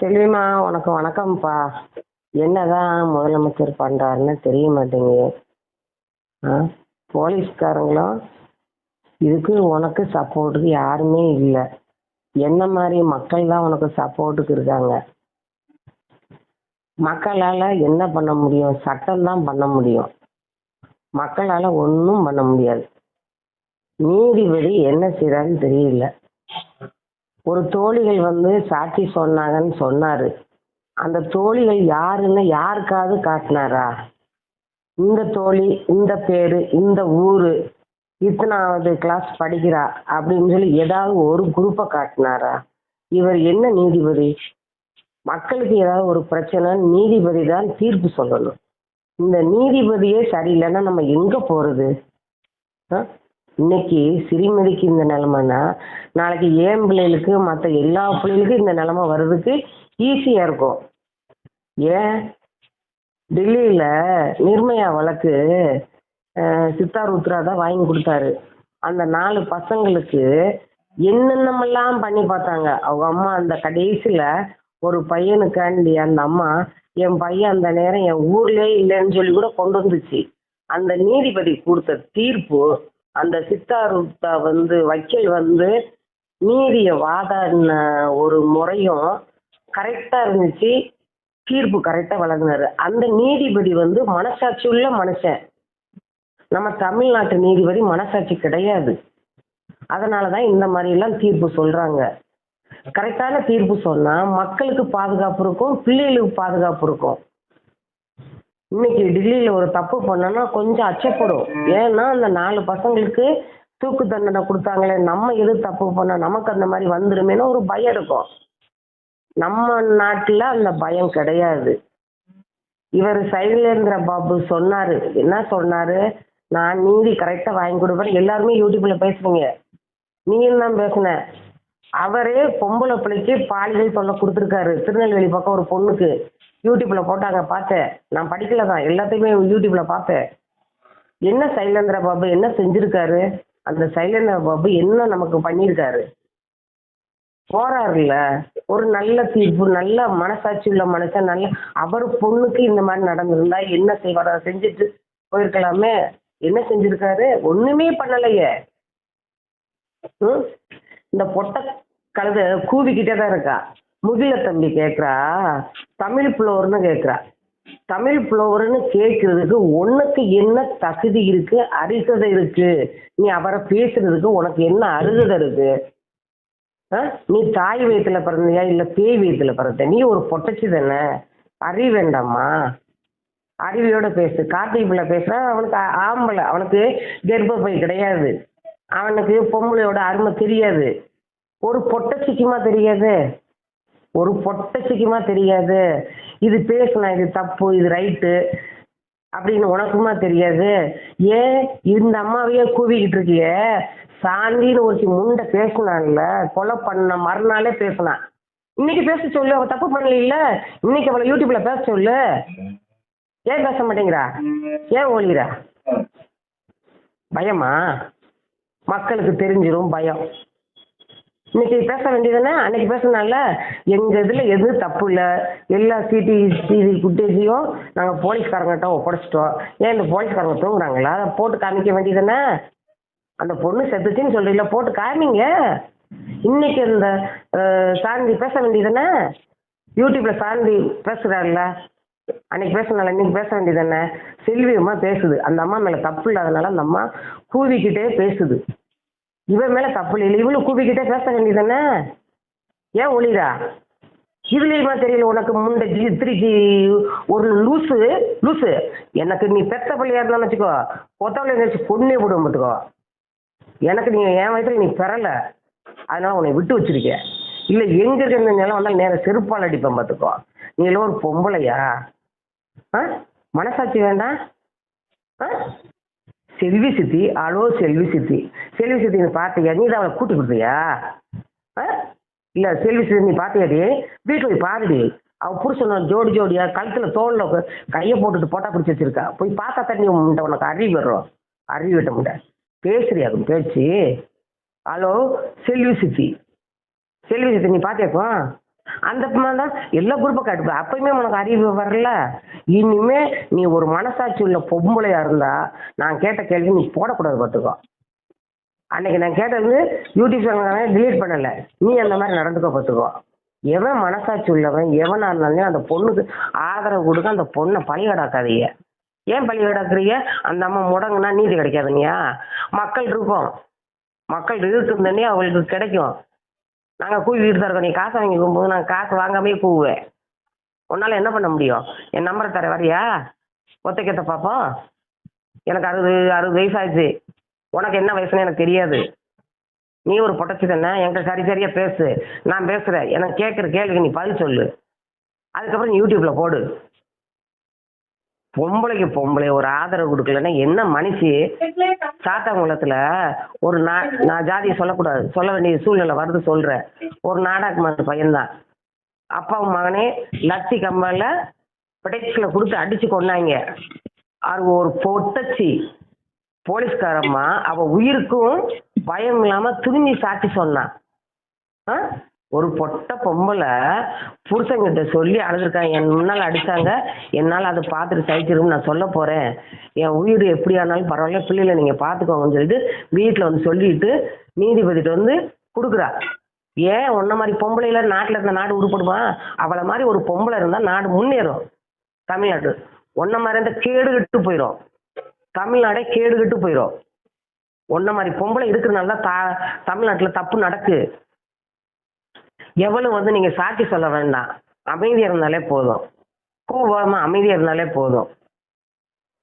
செல்விமா உனக்கு வணக்கம்ப்பா. என்னதான் முதலமைச்சர் பண்ணுறாருன்னு தெரிய மாட்டேங்குது. ஆ போலீஸ்காரங்களும் இதுக்கு உனக்கு சப்போர்ட்டுக்கு யாருமே இல்லை. என்ன மாதிரி மக்கள் தான் உனக்கு சப்போர்ட்டுக்கு இருக்காங்க? மக்களால் என்ன பண்ண முடியும்? சட்டம் தான் பண்ண முடியும். மக்களால் ஒன்றும் பண்ண முடியாது. நீதிபதி என்ன செய்கிறான்னு தெரியல. ஒரு தோழிகள் வந்து சாட்சி சொன்னாங்கன்னு சொன்னாரு. அந்த தோழிகள் யாருன்னு யாருக்காவது காட்டினாரா? இந்த தோழி இந்த பேரு இந்த ஊரு இத்தனாவது கிளாஸ் படிக்கிறா அப்படின்னு சொல்லி ஏதாவது ஒரு குரூப்பை காட்டினாரா? இவர் என்ன நீதிபதி? மக்களுக்கு ஏதாவது ஒரு பிரச்சனை நீதிபதி தான் தீர்ப்பு சொல்லணும். இந்த நீதிபதியே சரியில்லைன்னா நம்ம எங்க போறது? ஆ? இன்னைக்கு சிறுமதிக்கு இந்த நிலைமைனா நாளைக்கு ஏன் பிள்ளைகளுக்கு மற்ற எல்லா பிள்ளைகளுக்கும் இந்த நிலைமை வர்றதுக்கு ஈஸியாக இருக்கும். ஏன்? டெல்லியில் நிர்மயா வழக்கு சித்தார் உத்ரா தான் வாங்கி கொடுத்தாரு. அந்த நாலு பசங்களுக்கு என்னென்னமெல்லாம் பண்ணி பார்த்தாங்க? அவங்க அம்மா அந்த கடைசியில் ஒரு பையனுக்காண்டி அந்த அம்மா என் பையன் அந்த நேரம் என் ஊர்லயே இல்லைன்னு சொல்லி கூட கொண்டு வந்துச்சு. அந்த நீதிபதி கொடுத்த தீர்ப்பு அந்த சித்தாருத்தா வந்து வக்கீல் வந்து நீதியை வாதாடின ஒரு முறையும் கரெக்டாக இருந்துச்சு. தீர்ப்பு கரெக்டாக வழங்கினாரு. அந்த நீதிபதி வந்து மனசாட்சி உள்ள மனுஷன். நம்ம தமிழ்நாட்டு நீதிபதி மனசாட்சி கிடையாது. அதனால தான் இந்த மாதிரிலாம் தீர்ப்பு சொல்கிறாங்க கரெக்டான தீர்ப்பு சொன்னால் மக்களுக்கு பாதுகாப்பு இருக்கும் பிள்ளைகளுக்கு பாதுகாப்பு இருக்கும். இன்னைக்கு டெல்லியில் ஒரு தப்பு பண்ணனா கொஞ்சம் அச்சப்படும். ஏன்னா அந்த நாலு பசங்களுக்கு தூக்கு தண்டனை கொடுத்தாங்களே நம்ம எது தப்பு பண்ண நமக்கு அந்த மாதிரி வந்துருமேன்னு ஒரு பயம் இருக்கும். நம்ம நாட்டில் அந்த பயம் கிடையாது. இவர் சைலேந்திர பாபு சொன்னாரு. என்ன சொன்னாரு? நான் நீதி கரெக்டாக வாங்கி கொடுப்பேன். எல்லாருமே யூடியூப்ல பேசுறீங்க. நீயும் தான் பேசுன. அவரே பொம்பளை பிள்ளைக்கு பாலியல் தொல்லை கொடுத்துருக்காரு. திருநெல்வேலி பக்கம் ஒரு பொண்ணுக்கு. யூடியூப்ல போட்டாங்க பார்த்தேன். நான் படிக்கல தான். எல்லாத்தையுமே யூடியூப்ல பார்த்தேன். என்ன சைலேந்திர பாபு? என்ன செஞ்சிருக்காரு? அந்த சைலேந்திர பாபு என்ன நமக்கு பண்ணியிருக்காரு போறாருல்ல. ஒரு நல்ல தீர்ப்பு நல்ல மனசாட்சி உள்ள மனுஷன் நல்ல அவர் பொண்ணுக்கு இந்த மாதிரி நடந்திருந்தா என்ன செய்வார்? அதை செஞ்சுட்டு போயிருக்கலாமே. என்ன செஞ்சிருக்காரு? ஒண்ணுமே பண்ணலையே. இந்த பொட்ட கழுத கூவிக்கிட்டே தான் இருக்கா. முகில தம்பி கேட்குறா தமிழ் புலவர்னு கேட்குறா தமிழ் புலவர்னு கேட்கறதுக்கு உனக்கு என்ன தகுதி இருக்கு அருகதை இருக்கு? நீ அவரை பேசுறதுக்கு உனக்கு என்ன அருகதை இருக்கு? ஆ? நீ தாய் வயித்துல பிறந்தியா இல்ல பேய் வயித்துல பிறந்த? நீ ஒரு பொட்டச்சி தானே அறிவு வேண்டாமா அறிவியோட பேசு. கார்த்திக் பிள்ளை பேசுறா அவனுக்கு ஆம்பளை. அவனுக்கு கர்ப்பப்பை கிடையாது. அவனுக்கு பொம்பளையோட அருமை தெரியாது. ஒரு பொட்டச்சிக்குமா தெரியாது? ஒரு பொட்டச்சிக்குமா தெரியாது. இது பேசுனா இது தப்பு இது ரைட்டு அப்படின்னு உனக்குமா தெரியாது. ஏன் இந்த அம்மாவையே கூவிக்கிட்டு இருக்கியே? சாந்தின்னு ஒரு முண்டை பேசினான்ல கொலை பண்ண மறுநாளே பேசினான் இன்னைக்கு பேச சொல்லு அவ தப்பு பண்ணல இன்னைக்கு அவளை யூடியூப்ல பேச சொல்லு. ஏன் பேச மாட்டேங்கிறா? ஏன் ஒளிரா பயமா? மக்களுக்கு தெரிஞ்சிடும் பயம். இன்னைக்கு பேச வேண்டியதுதானே அன்னைக்கு பேசினால எங்க இதுல எது தப்பு இல்ல எல்லா சிடி சிடி குட்டேஜையும் நாங்க போலீஸ்காரங்கிட்ட ஒப்படைச்சிட்டோம். ஏன் இந்த போலீஸ்காரங்க தூங்குறாங்களா? அதை போட்டு காமிக்க வேண்டியதுதானே அந்த பொண்ணு செத்துச்சுன்னு சொல்றீங்களா? போட்டு காமிங்க. இன்னைக்கு இந்த சாந்தி பேச வேண்டியதுதானே யூடியூப்ல சாந்தி பேசுறாருல்ல? அன்னைக்கு பேசினால இன்னைக்கு பேச வேண்டியதானே செல்வி அம்மா பேசுது. அந்த அம்மா மேல தப்பு இல்லாதனால அந்த அம்மா கூவிக்கிட்டே பேசுது. இவன் மேல தப்பு இல்லை. இவளும் கூப்பிக்கிட்டே பேச வேண்டியதானே ஏன் ஒளிரா? இதுலயுமா தெரியல. உனக்கு முண்டைக்கு திருச்சி ஒரு லூசு லூசு. எனக்கு நீ பெத்த பிள்ளையா இருந்தாலும் வச்சுக்கோ. கொத்தவளை வச்சு பொண்ணே விடுவோம் பார்த்துக்கோ. எனக்கு நீ என் வயசுல நீ பெறல. அதனால உன்னை விட்டு வச்சிருக்க. இல்ல எங்க இருக்க இந்த நிலம் வந்தாலும் நேரம் செருப்பால் அடிப்பேன் பார்த்துக்கோ. நீ எல்லாம் ஒரு பொம்பளையா? ஆ? மனசாட்சி வேண்டாம்? ஆ? செல்வி சித்தி அலோ செல்வி சித்தி. செல்வி சித்தி நீ பார்த்தியா நீ தான் அவளை கூட்டி கொடுத்தியா? ஆ? இல்லை செல்வி சித்தி நீ பார்த்தியாடி வீட்டில் போய் பாருடி அவ புருஷன் ஜோடி ஜோடியா கழுத்தில் தோளில் கையை போட்டுட்டு போட்டா பிடிச்சி வச்சிருக்கா. போய் பார்த்தா தண்ணி உண்ட உனக்கு அறிவு வரும். அறிவு விட்ட முண்டை பேசுறியாக்கும் பேச்சு? ஹலோ செல்வி சித்தி. செல்வி சித்தி நீ பார்த்தியாக்கும் அந்த தான் எல்லா குரூப்பை காட்டுப்ப. அப்பயுமே உனக்கு அறிவு வரல. இனிமே நீ ஒரு மனசாட்சி உள்ள பொம்பளையா இருந்தா நான் கேட்ட கேள்வி நீ போடக்கூடாது பார்த்துக்கோ அன்னைக்கு நான் கேட்டது யூடியூப் சேனல் டிலீட் பண்ணல. நீ அந்த மாதிரி நடந்துக்க பார்த்துக்கோ எவன் மனசாட்சி உள்ளவன் எவனா இருந்தாலும் அந்த பொண்ணுக்கு ஆதரவு கொடுக்க அந்த பொண்ணை பழிகடாக்காதீங்க ஏன் பழிகடாக்குறீங்க அந்த அம்மா முடங்குனா நீதி கிடைக்காதுங்கயா மக்கள் இருக்கும். மக்கள் இருக்குந்தனே அவங்களுக்கு கிடைக்கும். நாங்கள் கூவிட்டு தான் இருக்கோம். நீ காசை வாங்கி போகும்போது நான் காசு வாங்காமே கூவுவேன் உன்னால் என்ன பண்ண முடியும்? என் நம்பரை தர வரியா? ஒத்தைக்கத்தை பார்ப்போம் எனக்கு அறுபது அறுபது வயசாச்சு உனக்கு என்ன வயசுன்னு எனக்கு தெரியாது. நீ ஒரு பொட்டச்சி தானே என்கிட்ட சரி சரியா பேசு. நான் பேசுகிறேன் எனக்கு கேட்குற கேள்விக்கு நீ பதில் சொல்லு. அதுக்கப்புறம் நீ யூடியூப்ல போடு. பொம்பளைக்கு பொம்பளை ஒரு ஆதரவு கொடுக்கலன்னா என்ன மனுஷி? சாத்தாங்குளத்துல ஒரு நா நான் ஜாதியை சொல்லக்கூடாது. சொல்ல வேண்டிய சூழ்நிலை வருது சொல்றேன். ஒரு நாடக பையன்தான். அப்பாவும் மகனே லத்தி கம்பால பிடெக்ஸ்ல கொடுத்து அடிச்சு கொண்டாங்க அது ஒரு பொட்டச்சி. போலீஸ்காரம்மா அவ உயிருக்கும் பயம் இல்லாம துணிஞ்சு சாட்சி சொன்னான். ஆ? ஒரு பொட்ட பொம்பளை புருஷங்கிட்ட சொல்லி அழுதுருக்காங்க. என் முன்னால் அடித்தாங்க என்னால் அதை பார்த்துட்டு சகிச்சிருக்கும் நான் சொல்ல போகிறேன் என் உயிர் எப்படி ஆனாலும் பரவாயில்ல பிள்ளைகளை நீங்கள் பார்த்துக்கோங்கன்னு சொல்லிட்டு வீட்டில் வந்து சொல்லிட்டு நீதிபதிட்டு வந்து கொடுக்குறா. ஏன் உன்ன மாதிரி பொம்பளையில நாட்டில் இருந்த நாடு உருப்படுமா அவளை மாதிரி ஒரு பொம்பளை இருந்தால் நாடு முன்னேறும். தமிழ்நாடு. ஒன்ன மாதிரி இருந்தால் கேடு கெட்டு போயிடும் தமிழ்நாடே கேடு கெட்டு போயிடும் ஒன்ன மாதிரி பொம்பளை இருக்கிறனால தான் தா தமிழ்நாட்டில் தப்பு நடக்கு. எவ்வளவு வந்து நீங்க சாட்சி சொல்ல வேண்டாம். அமைதியாக இருந்தாலே போதும். கூவாம அமைதியாக இருந்தாலே போதும்.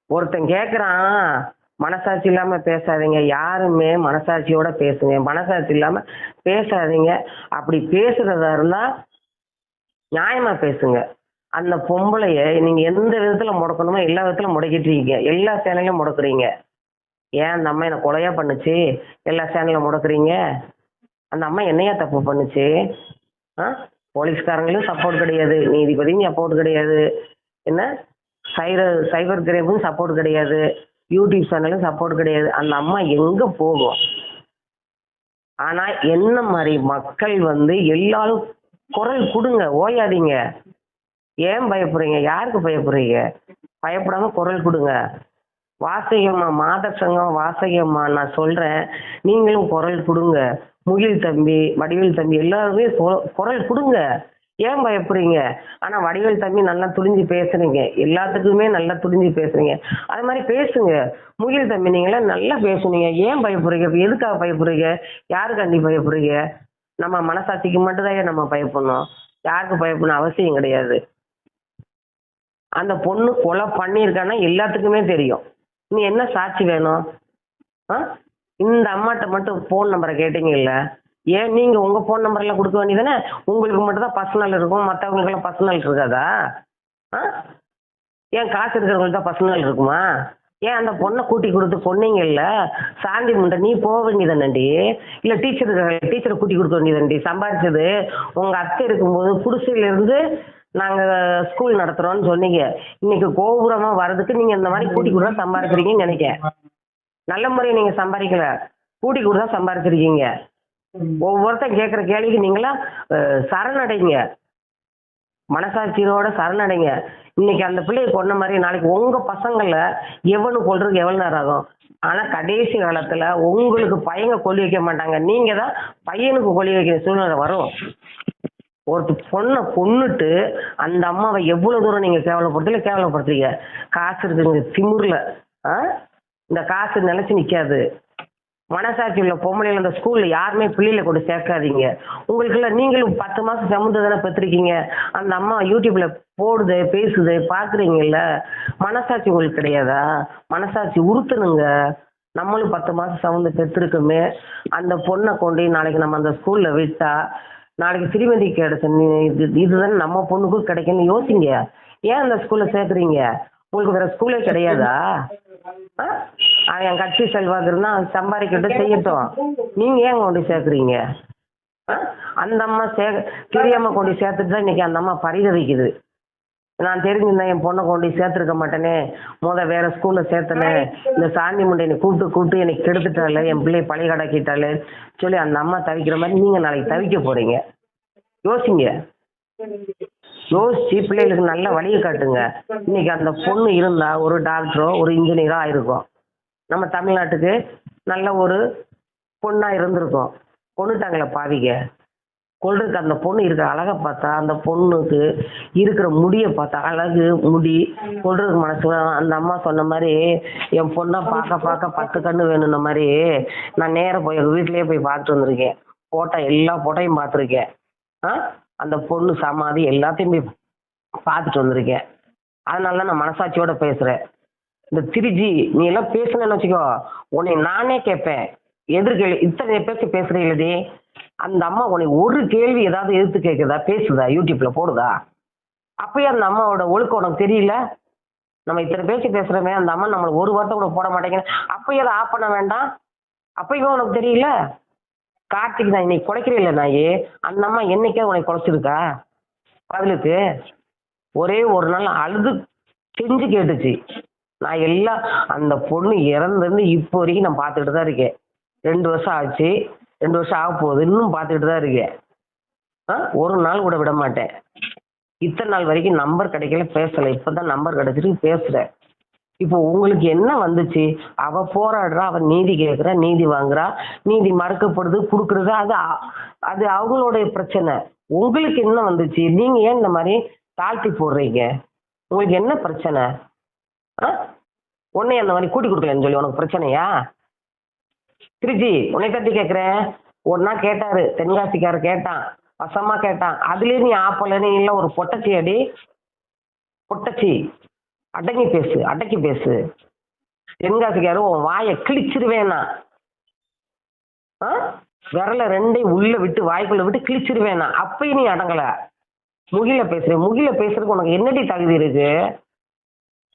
ஒருத்தன் கேக்குறான் மனசாட்சி இல்லாம பேசாதீங்க. யாருமே மனசாட்சியோட பேசுங்க. மனசாட்சி இல்லாம பேசாதீங்க. அப்படி பேசுறதா இருந்தா நியாயமா பேசுங்க. அந்த பொம்பளைய நீங்க எந்த விதத்துல முடக்கணுமோ எல்லா விதத்துல இருக்கீங்க. எல்லா சேனலையும் முடக்குறீங்க. ஏன் அந்த அம்மா என்ன கொலையா பண்ணுச்சு? எல்லா சேனலையும் முடக்குறீங்க? அந்த அம்மா என்னையா தப்பு பண்ணுச்சு? போலீஸ்காரங்களும் சப்போர்ட் கிடையாது. நீதிபதியும் சப்போர்ட் கிடையாது. என்ன? சைர சைபர் கிரைமும் சப்போர்ட் கிடையாது. யூடியூப் சேனலும் சப்போர்ட் கிடையாது. அந்த அம்மா எங்க போகும் ஆனா என்ன மாதிரி மக்கள் வந்து எல்லாரும் குரல் கொடுங்க ஓயாதீங்க. ஏன் பயப்படுறீங்க? யாருக்கு பயப்படுறீங்க? பயப்படாம குரல் கொடுங்க. வாசகம்மா மாத சங்கம் வாசகம்மா நான் சொல்றேன். நீங்களும் குரல் கொடுங்க. முகில் தம்பி வடிவேல் தம்பி எல்லாருமே குரல் கொடுங்க. ஏன் பயப்படுறீங்க ஆனா வடிவேல் தம்பி நல்லா துணிஞ்சு பேசுறீங்க. எல்லாத்துக்குமே நல்லா துணிஞ்சு பேசுறீங்க. அது மாதிரி பேசுங்க. முகில் தம்பி நீங்களாம் நல்லா பேசுனீங்க. ஏன் பயப்படுறீங்க? எதுக்காக பயப்படுறீங்க? யாருக்காண்டி பயப்படுறீங்க? நம்ம மனசாட்சிக்கு மட்டும்தான் நம்ம பயப்படணும். யாருக்கு பயப்படணும்? அவசியம் கிடையாது. அந்த பொண்ணு கொலை பண்ணியிருக்கான்னா எல்லாத்துக்குமே தெரியும். நீ என்ன சாட்சி வேணும்? ஆ? இந்த அம்மாட்ட மட்டும் ஃபோன் நம்பரை கேட்டீங்கல்ல? ஏன் நீங்கள் உங்கள் ஃபோன் நம்பர்லாம் கொடுக்க வேண்டியதானே உங்களுக்கு மட்டும் தான் பர்சனல் இருக்கும் மற்றவங்களுக்கெல்லாம் பர்சனல் இருக்காதா? ஆ? ஏன் காசு இருக்கிறவங்களுக்கு தான் பர்சனல் இருக்குமா? ஏன் அந்த பொண்ணை கூட்டி கொடுத்து பொண்ணுங்கல்ல சாந்தி முண்டை நீ போக வேண்டியதானடி இல்லை டீச்சர் டீச்சரை கூட்டி கொடுக்க வேண்டியதானடி சம்பாதிச்சது உங்கள் அத்தை இருக்கும்போது குடிசையிலேருந்து நாங்கள் ஸ்கூல் நடத்துகிறோன்னு சொன்னீங்க. இன்னைக்கு கோபுரமாக வர்றதுக்கு நீங்கள் இந்த மாதிரி கூட்டி கொடுத்தா சம்பாதிக்கிறீங்கன்னு நினைக்கிறேன். நல்ல முறையை நீங்கள் சம்பாதிக்கல. கூட்டி கொடுத்தா சம்பாதிச்சிருக்கீங்க. ஒவ்வொருத்தன் கேட்குற கேள்விக்கு நீங்களாம் சரணடைங்க. மனசாட்சியோட சரணடைங்க. இன்னைக்கு அந்த பிள்ளையை கொன்ன மாதிரி நாளைக்கு உங்க பசங்களை எவனு கொல்றதுக்கு எவ்வளவு நேரம் ஆகும்? ஆனா கடைசி காலத்துல உங்களுக்கு பையங்க கொல்லி வைக்க மாட்டாங்க. நீங்க தான் பையனுக்கு கொல்லி வைக்கிற சூழ்நிலை வரும். ஒரு பொண்ணை கொன்னுட்டு அந்த அம்மாவை எவ்வளவு தூரம் நீங்க கேவலப்படுத்தல கேவலப்படுத்துறீங்க. காசு இருக்குங்க திமிர்ல. ஆ? இந்த காசு நிலைச்சு நிக்காது. மனசாட்சி உள்ள பொம்பளைகள் அந்த ஸ்கூல்ல யாருமே பிள்ளைகளை கொண்டு சேர்க்காதீங்க. உங்களுக்குள்ள நீங்களும் பத்து மாசம் சமுந்து தானே பெற்றிருக்கீங்க. அந்த அம்மா யூடியூப்ல போடுது பேசுது பாக்குறீங்கல்ல. மனசாட்சி உங்களுக்கு கிடையாதா? மனசாட்சி உறுத்தணுங்க. நம்மளும் பத்து மாசம் சமுந்து பெற்றிருக்குமே. அந்த பொண்ணை கொண்டு நாளைக்கு நம்ம அந்த ஸ்கூல்ல விட்டா நாளைக்கு திருமதி கிடைச்ச இதுதான் நம்ம பொண்ணுக்கும் கிடைக்கும்னு யோசிங்க. ஏன் அந்த ஸ்கூல்ல சேர்க்குறீங்க? உங்களுக்கு வேற ஸ்கூலே கிடையாதா? அவன் என் கட்சி செல்வாக்கு இருந்தா அவன் சம்பாதிக்கட்டும் செய்யட்டும். நீங்க ஏன் கொண்டு சேர்க்குறீங்க? ஆ? அந்த அம்மா சே தெரியாம கொண்டு சேர்த்துட்டு தான் இன்னைக்கு அந்த அம்மா பரிதவிக்குது. நான் தெரிஞ்சிருந்தேன் என் பொண்ணை கொண்டு சேர்த்துருக்க மாட்டேனே. முத வேற ஸ்கூல்ல சேர்த்தனே. இந்த சாந்தி முண்டை என்னை கூப்பிட்டு கூப்பிட்டு எனக்கு கெடுத்துட்டாள் என் பிள்ளைய பழைய கடாக்கிட்டாலே சொல்லி அந்த அம்மா தவிக்கிற மாதிரி நீங்க நாளைக்கு தவிக்க போறீங்க. யோசிங்க. யோசிச்சு பிள்ளைகளுக்கு நல்ல வழியை காட்டுங்க. இன்னைக்கு அந்த பொண்ணு இருந்தா ஒரு டாக்டரோ ஒரு இன்ஜினியரோ ஆயிருக்கும் நம்ம தமிழ்நாட்டுக்கு நல்ல ஒரு பொண்ணா இருந்திருக்கும். கொண்டுட்டாங்களே பாவிங்க. கொள்றதுக்கு அந்த பொண்ணு இருக்கிற அழகை பார்த்தா அந்த பொண்ணுக்கு இருக்கிற முடியை பார்த்தா அழகு முடி கொள்றதுக்கு மனசு. அந்த அம்மா சொன்ன மாதிரி என் பொண்ணை பார்க்க பார்க்க பத்து கண்ணு வேணும்ன மாதிரி நான் நேராக போய் எங்கள் வீட்டிலேயே போய் பார்த்துட்டு வந்திருக்கேன். போட்டோ எல்லா போட்டோயும் பார்த்துருக்கேன். ஆ? அந்த பொண்ணு சமாதி எல்லாத்தையும் போய் பார்த்துட்டு வந்திருக்கேன். அதனால தான் நான் மனசாட்சியோட பேசுகிறேன் இந்த திருஜி நீ எல்லாம் பேசுனேன்னு வச்சுக்கோ உன்னை நானே கேட்பேன். எதிர்கேள்வி இத்தனை பேச்சு பேசுறீங்களே? அந்த அம்மா உன்னை ஒரு கேள்வி ஏதாவது எதிர்த்து கேட்குதா? பேசுதா? யூடியூப்ல போடுதா? அப்பயே அந்த அம்மாவோட ஒழுக்கம் உனக்கு தெரியல? நம்ம இத்தனை பேச்சு பேசுறோமே அந்த அம்மா நம்மளுக்கு ஒரு வார்த்தை கூட போட மாட்டேங்கிறேன் அப்பயே அதை ஆஃப் பண்ண வேண்டாம். அப்பயும் உனக்கு தெரியல? கார்த்திக் நான் இன்னைக்கு குலைக்கிறீல்ல நாயே அந்த அம்மா என்னைக்கே உனக்கு குலைச்சிருக்கா? பதிலுக்கு ஒரே ஒரு நாள் அழுது செஞ்சு கேட்டுச்சு. நான் எல்லாம் அந்த பொண்ணு இறந்துருந்து இப்போ வரைக்கும் நான் பார்த்துக்கிட்டு தான் இருக்கேன். ரெண்டு வருஷம் ஆச்சு. ரெண்டு வருஷம் ஆக போகுது. இன்னும் பார்த்துக்கிட்டு தான் இருக்கேன். ஆ ஒரு நாள் கூட விட மாட்டேன். இத்தனை நாள் வரைக்கும் நம்பர் கிடைக்கல பேசலை. இப்போ தான் நம்பர் கிடைச்சிருக்கு பேசுகிறேன் இப்போ உங்களுக்கு என்ன வந்துச்சு? அவ போராடுறா அவ நீதி கேட்குறா நீதி வாங்குறா நீதி மறுக்கப்படுது கொடுக்குறது அது அது அவங்களுடைய பிரச்சனை. உங்களுக்கு என்ன வந்துச்சு? நீங்க ஏன் இந்த மாதிரி தாழ்த்தி போடுறீங்க? உங்களுக்கு என்ன பிரச்சனை? ஆ? உன்னை அந்த மாதிரி கூட்டி கொடுக்கலன்னு சொல்லி உனக்கு பிரச்சனையா? திருச்சி உன்னை தட்டி கேட்குறேன் ஒரு நாள் கேட்டாரு. தென்காசிக்காரர் கேட்டான். வசமா கேட்டான். அதுலயே நீ ஆப்பலன்னு இல்லை ஒரு பொட்டச்சி அடி. பொட்டச்சி. அடங்கி பேசு அடக்கி பேசு. தென்காசிக்காரர் உன் வாயை கிழிச்சிருவேனா? ஆ? விரல ரெண்டையும் உள்ள விட்டு வாய்க்குள்ள விட்டு கிழிச்சிருவேனா? அப்பயும் நீ அடங்கல. முகில பேசுறேன் முகில பேசுறதுக்கு உனக்கு என்னடி தகுதி இருக்கு?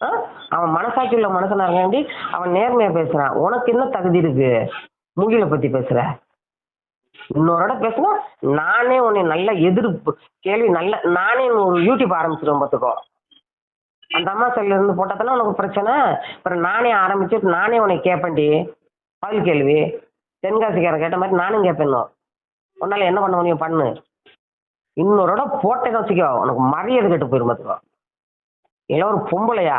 ஆ? அவன் மனசாட்சி உள்ள மனுஷனா இருக்காண்டி அவன் நேர்மையா பேசுறான். உனக்கு என்ன தகுதி இருக்கு? முகில பத்தி பேசுற. இன்னொரு இடம் பேசுனா நானே உன்னை நல்ல எதிர்ப்பு கேள்வி நல்ல நானே ஒரு யூடியூப் ஆரம்பிச்சிருவேன் பார்த்துக்கோ. அந்த அம்மா செல்ல இருந்து போட்டதானே உனக்கு பிரச்சனை? அப்புறம் நானே ஆரம்பிச்சு நானே உன்னை கேட்பேன்டி பதில் கேள்வி. தென்காசிக்காரன் கேட்ட மாதிரி நானும் கேட்பேன் உன்னால என்ன பண்ண முடியும்? பண்ணு. இன்னொரு இடம் போட்டேன்னு வச்சுக்கோ உனக்கு மரியாதை கெட்டு போயிடும் பார்த்துக்கோ இல்லை ஒரு பொம்பளையா?